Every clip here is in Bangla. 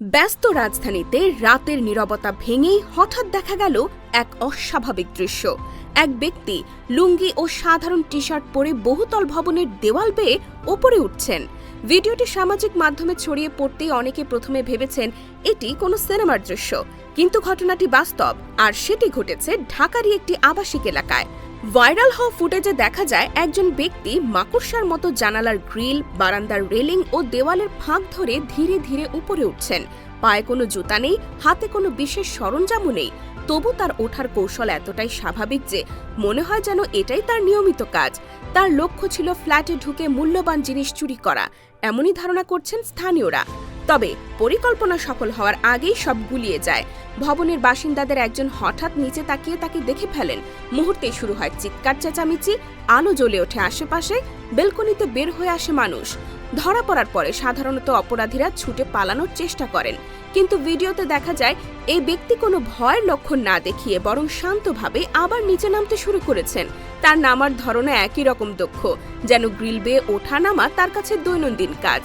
ব্যস্ত রাজধানীতে রাতের নীরবতা ভেঙেই হঠাৎ দেখা গেল এক অস্বাভাবিক দৃশ্য। এক ব্যক্তি লুঙ্গি ও সাধারণ টি শার্ট পরে বহুতল ভবনের দেওয়াল বেয়ে ওপরে উঠছেন। ভিডিওটি সামাজিক মাধ্যমে ছড়িয়ে পড়তেই অনেকে প্রথমে ভেবেছেন এটি কোনো সিনেমার দৃশ্য। কিন্তু ঘটনাটি বাস্তব, আর সেটি ঘটেছে ঢাকারই একটি আবাসিক এলাকায়। ভাইরাল হওয়া ফুটেজে দেখা যায় একজন ব্যক্তি মাকড়সার মতো জানালার গ্রিল, বারান্দার রেলিং ও দেওয়ালের ফাঁক ধরে ধীরে ধীরে উপরে উঠছেন। পায়ে কোনো জুতা নেই, হাতে কোনো বিশেষ সরঞ্জামও নেই। তবু তার ওঠার কৌশল এতটাই স্বাভাবিক যে মনে হয় যেন এটাই তার নিয়মিত কাজ। তার লক্ষ্য ছিল ফ্ল্যাটে ঢুকে মূল্যবান জিনিস চুরি করা। এমনই ধারণা করছেন স্থানীয়রা। তবে পরিকল্পনা সফল হওয়ার আগেই সব গুলিয়ে যায়। ভবনের বাসিন্দাদের একজন হঠাৎ নিচে তাকিয়ে তাকে দেখে ফেলেন। মুহূর্তেই শুরু হয় চিৎকার, চেঁচামেচি, আলো জ্বলে ওঠে আশেপাশে, বেলকনিতে বের হয়ে আসে মানুষ। ধরা পড়ার পরে সাধারণত অপরাধীরা ছুটে পালানোর চেষ্টা করেন। কিন্তু ভিডিওতে দেখা যায়, এই ব্যক্তি কোনো ভয়ের লক্ষণ না দেখিয়ে বরং শান্তভাবে আবার নিচে নামতে শুরু করেছেন। তার নামার ধরনে একই রকম দক্ষ, যেন গ্রিল বেয়ে ওঠা নামা তার কাছে দৈনন্দিন কাজ।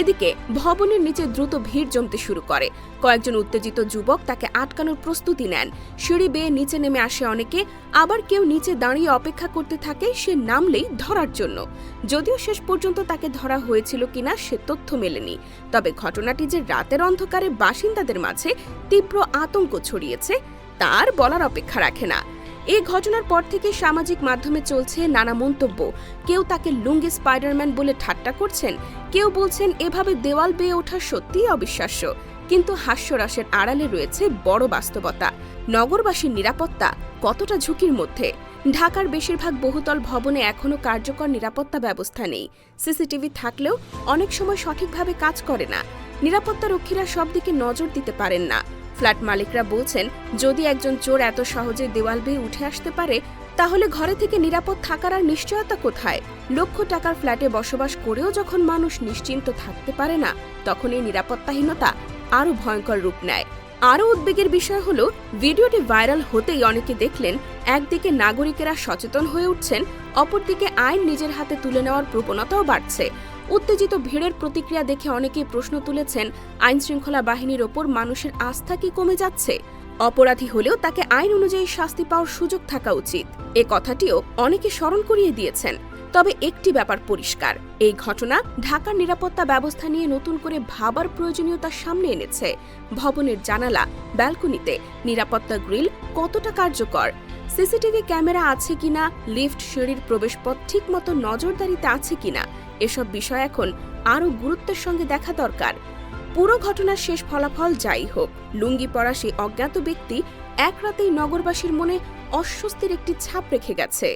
এদিকে ভবনের নিচে দ্রুত ভিড় জমতে শুরু করে। কয়েকজন উত্তেজিত যুবক তাকে আটকানোর প্রস্তুতি নেন। সিঁড়ি বেয়ে নিচে নেমে আসে অনেকে। আবার কেউ নিচে দাঁড়িয়ে অপেক্ষা করতে থাকে, সে নামলেই ধরার জন্য। যদিও শেষ পর্যন্ত তাকে ধরা হয়েছিল কিনা সে তথ্য মেলেনি। তবে ঘটনাটি যে রাতের অন্ধকারে বাসিন্দাদের মাঝে তীব্র আতঙ্ক ছড়িয়েছে, তার বলার অপেক্ষা রাখে না। এই ঘটনার পর থেকে সামাজিক মাধ্যমে চলছে নানা মন্তব্য। কেউ তাকে লুঙ্গি স্পাইডারম্যান বলে ঠাট্টা করছেন, কেউ বলছেন এভাবে দেওয়াল বেয়ে ওঠা সত্যিই অবিশ্বাস্য। কিন্তু হাস্যরসের আড়ালে রয়েছে বড় বাস্তবতা। নগরবাসীর নিরাপত্তা কতটা ঝুঁকির মধ্যে? ঢাকার বেশিরভাগ বহুতল ভবনে এখনও কার্যকর নিরাপত্তা ব্যবস্থা নেই। সিসিটিভি থাকলেও অনেক সময় সঠিকভাবে কাজ করে না। নিরাপত্তা রক্ষীরা সব দিকে নজর দিতে পারেন না। ফ্ল্যাট মালিকরা বলছেন, যদি একজন চোর এত সহজে দেওয়াল বেয়ে উঠে আসতে পারে, তাহলে ঘরে থেকে নিরাপদ থাকার আর নিশ্চয়তা কোথায়? লক্ষ টাকার ফ্ল্যাটে বসবাস করেও যখন মানুষ নিশ্চিন্ত থাকতে পারে না তখন এই নিরাপত্তাহীনতা আরও ভয়ঙ্কর রূপ নেয়। আরও উদ্বেগের বিষয় হল, ভিডিওটি ভাইরাল হতেই অনেকে দেখলেন, একদিকে নাগরিকেরা সচেতন হয়ে উঠছেন, অপরদিকে আইন নিজের হাতে তুলে নেওয়ার প্রবণতাও বাড়ছে। উত্তেজিত ভিড়ের প্রতিক্রিয়া দেখে অনেকেই প্রশ্ন তুলেছেন আইন শৃঙ্খলা বাহিনীর ওপর মানুষের আস্থা কি কমে যাচ্ছে? অপরাধী হলেও তাকে আইন অনুযায়ী শাস্তি পাওয়ার সুযোগ থাকা উচিত। এ কথাটিও অনেকে স্মরণ করিয়ে দিয়েছেন। তবে একটি ব্যাপার পরিষ্কার, এই ঘটনা ঢাকার নিরাপত্তা ব্যবস্থা নিয়ে নতুন করে ভাবার প্রয়োজনীয়তা সামনে এনেছে। ভবনের জানালা, ব্যালকনিতে নিরাপত্তা গ্রিল কতটা কার্যকর? সিসিটিভি ক্যামেরা আছে কিনা? লিফট সিঁড়ির প্রবেশপথ ঠিকমতো নজরদারিতে আছে কিনা? এসব বিষয় এখন আরও গুরুত্বের সঙ্গে দেখা দরকার। পুরো ঘটনার শেষ ফলাফল যাই হোক, লুঙ্গি পরা সেই অজ্ঞাত ব্যক্তি এক রাতেই নগরবাসীর মনে অস্বস্তির একটি ছাপ রেখে গেছে।